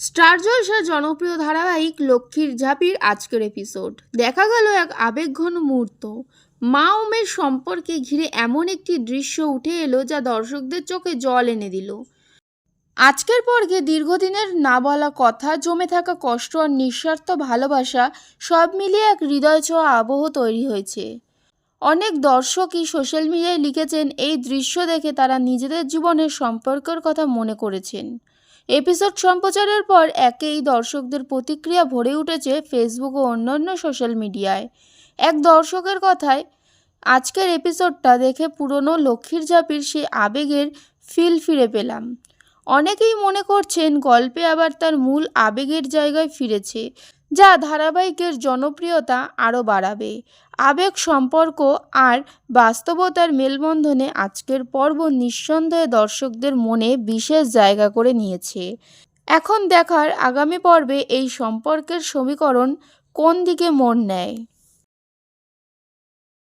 Star জলসার জনপ্রিয় ধারাবাহিক লক্ষ্মীর ঝাঁপির আজকের এপিসোড দেখা গেল এক আবেগঘন মুহূর্ত। মা ও মেয়ের সম্পর্কে ঘিরে এমন একটি দৃশ্য উঠে এলো যা দর্শকদের চোখে জল এনে দিল। আজকের পর্বে দীর্ঘদিনের না বলা কথা, জমে থাকা কষ্ট আর নিঃস্বার্থ ভালোবাসা সব মিলিয়ে এক হৃদয় ছোঁয়া আবহ তৈরি হয়েছে। অনেক দর্শকই সোশ্যাল মিডিয়ায় লিখেছেন, এই দৃশ্য দেখে তারা নিজেদের জীবনের সম্পর্কের কথা মনে করেছেন। এপিসোড সম্প্রচারের পর একেই দর্শকদের প্রতিক্রিয়া ভরে উঠেছে ফেসবুক ও অন্যান্য সোশ্যাল মিডিয়ায়। এক দর্শকের কথায়, আজকের এপিসোডটা দেখে পুরনো লক্ষ্মীর ঝাঁপির সেই আবেগের ফিল ফিরে পেলাম। অনেকেই মনে করছেন গল্পে আবার তার মূল আবেগের জায়গায় ফিরেছে। যা ধারাবাহিকের জনপ্রিয়তা আরও বাড়াবে। আবেগ, সম্পর্ক আর বাস্তবতার মেলবন্ধনে আজকের পর্ব নিঃসন্দেহে দর্শকদের মনে বিশেষ জায়গা করে নিয়েছে। এখন দেখার আগামী পর্বে এই সম্পর্কের সমীকরণ কোন দিকে মোড় নেয়?